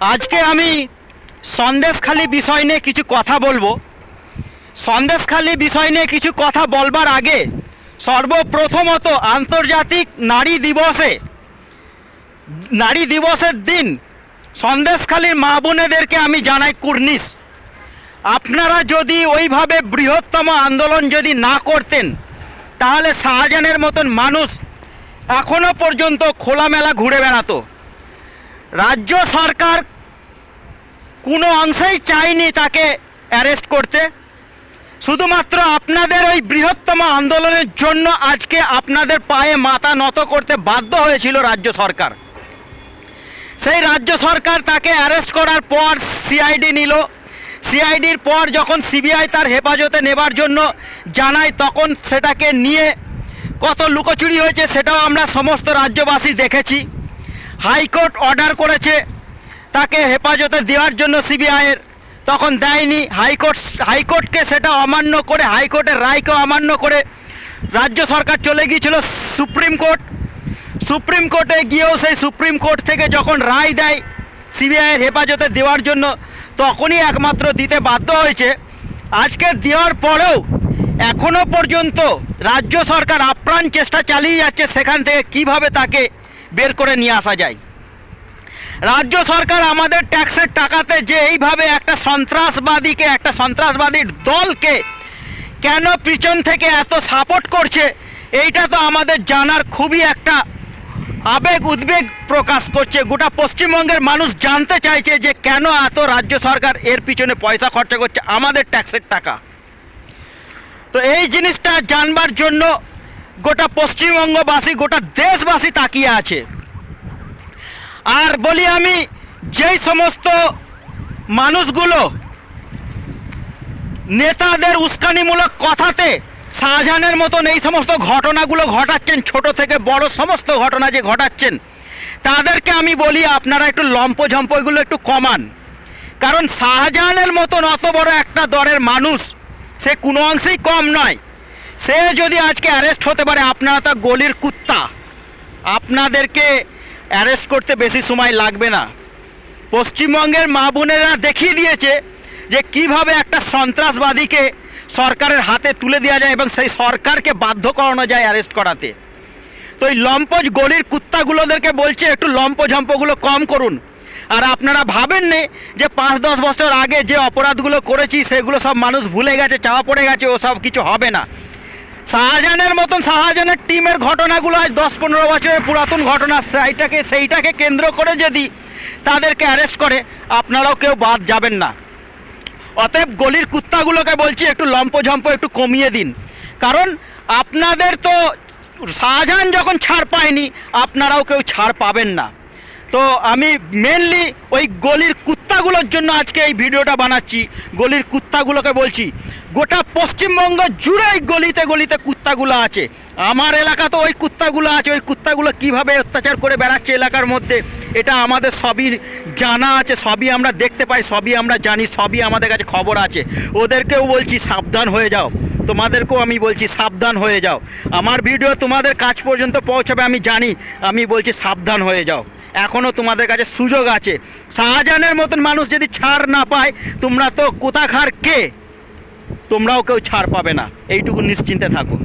আজকে আমি সন্দেশখালি বিষয় নিয়ে কিছু কথা বলব। সন্দেশখালি বিষয় নিয়ে কিছু কথা বলবার আগে সর্বপ্রথমত আন্তর্জাতিক নারী দিবসে, নারী দিবসের দিন সন্দেশখালীর মা বোনেদেরকে আমি জানাই কুর্নিশ। আপনারা যদি ওইভাবে বৃহত্তম আন্দোলন যদি না করতেন, তাহলে শাহজাহানের মতন মানুষ এখনও পর্যন্ত খোলামেলা ঘুরে বেড়াতো। রাজ্য সরকার কোনো অংশেই চায়নি তাকে অ্যারেস্ট করতে। শুধুমাত্র আপনাদের ওই বৃহত্তম আন্দোলনের জন্য আজকে আপনাদের পায়ে মাথা নত করতে বাধ্য হয়েছিল রাজ্য সরকার। সেই রাজ্য সরকার তাকে অ্যারেস্ট করার পর সিআইডি নিল। সিআইডির পর যখন সিবিআই তার হেফাজতে নেবার জন্য জানায়, তখন সেটাকে নিয়ে কত লুকোচুরি হয়েছে, সেটাও আমরা সমস্ত রাজ্যবাসী দেখেছি। হাইকোর্ট অর্ডার করেছে তাকে হেফাজতে দেওয়ার জন্য সিবিআইয়ের। তখন দেয়নি হাইকোর্ট, হাইকোর্টকে সেটা অমান্য করে, হাইকোর্টের রায়কে অমান্য করে রাজ্য সরকার চলে গিয়েছিল সুপ্রিম কোর্ট। সুপ্রিম কোর্টে গিয়েও সেই সুপ্রিম কোর্ট থেকে যখন রায় দেয় সিবিআইয়ের হেফাজতে দেওয়ার জন্য, তখনই একমাত্র দিতে বাধ্য হয়েছে। আজকে দেওয়ার পরেও এখনও পর্যন্ত রাজ্য সরকার আপ্রাণ চেষ্টা চালিয়ে যাচ্ছে সেখান থেকে কীভাবে তাকে বের করে নিয়ে আসা যায়। রাজ্য সরকার আমাদের ট্যাক্সের টাকাতে যে এইভাবে একটা সন্ত্রাসবাদীকে, একটা সন্ত্রাসবাদীর দলকে কেন পিছন থেকে এত সাপোর্ট করছে, এইটা তো আমাদের জানার খুবই একটা আবেগ, উদ্বেগ প্রকাশ করছে। গোটা পশ্চিমবঙ্গের মানুষ জানতে চাইছে যে কেন এত রাজ্য সরকার এর পিছনে পয়সা খরচা করছে আমাদের ট্যাক্সের টাকা। তো এই জিনিসটা জানবার জন্য গোটা পশ্চিমবঙ্গবাসী, গোটা দেশবাসী তাকিয়ে আছে। আর বলি আমি, যেই সমস্ত মানুষগুলো নেতাদের উস্কানিমূলক কথাতে শাহজাহানের মতন এই সমস্ত ঘটনাগুলো ঘটাচ্ছেন, ছোট থেকে বড় সমস্ত ঘটনা যে ঘটাচ্ছেন, তাদেরকে আমি বলি আপনারা একটু লম্পঝম্প এগুলো একটু কমান। কারণ শাহজাহানের মতন অত বড় একটা দরের মানুষ সে কোনো অংশেই কম নয়। সে যদি আজকে অ্যারেস্ট হতে পারে, আপনারা তা গলির কুত্তা। আপনাদেরকে অ্যারেস্ট করতে বেশি সময় লাগবে না। পশ্চিমবঙ্গের মা বোনেরা দেখিয়ে দিয়েছে যে কীভাবে একটা সন্ত্রাসবাদীকে সরকারের হাতে তুলে দেওয়া যায় এবং সেই সরকারকে বাধ্য করানো যায় অ্যারেস্ট করাতে। তো এই লম্পজ গলির কুত্তাগুলোদেরকে বলছে, একটু লম্পঝম্পগুলো কম করুন। আর আপনারা ভাবেন নে যে পাঁচ দশ বছর আগে যে অপরাধগুলো করেছি, সেগুলো সব মানুষ ভুলে গেছে, চাওয়া পড়ে গেছে ও সব কিছু হবে না। শাহজাহানের মতন শাহজাহানের টিমের ঘটনাগুলো আজ দশ পনেরো বছরের পুরাতন ঘটনা, সেইটাকে সেইটাকে কেন্দ্র করে যদি তাদেরকে অ্যারেস্ট করে, আপনারাও কেউ বাদ যাবেন না। অতএব গলির কুত্তাগুলোকে বলছি, একটু লম্পঝম্প একটু কমিয়ে দিন। কারণ আপনাদের তো শাহজাহান যখন ছাড় পায়নি, আপনারাও কেউ ছাড় পাবেন না। তো আমি মেনলি ওই গলির কুত্তাগুলোর জন্য আজকে এই ভিডিওটা বানাচ্ছি। গলির কুত্তাগুলোকে বলছি, গোটা পশ্চিমবঙ্গ জুড়ে এই গলিতে গলিতে কুত্তাগুলো আছে। আমার এলাকা তো ওই কুত্তাগুলো আছে, ওই কুত্তাগুলো কীভাবে অত্যাচার করে বেড়াচ্ছে এলাকার মধ্যে, এটা আমাদের সবই জানা আছে, সবই আমরা দেখতে পাই, সবই আমরা জানি, সবই আমাদের কাছে খবর আছে। ওদেরকেও বলছি, সাবধান হয়ে যাও। তোমাদেরকেও আমি বলছি সাবধান হয়ে যাও। আমার ভিডিও তোমাদের কাজ পর্যন্ত পৌঁছাবে, আমি জানি। আমি বলছি সাবধান হয়ে যাও। এখনও তোমাদের কাছে সুযোগ আছে। শাহজাহানের মতন মানুষ যদি ছাড় না পায়, তোমরা তো কোথাকার কে? তোমরাও কেউ ছাড় পাবে না। এইটুকু নিশ্চিন্তে থাকো।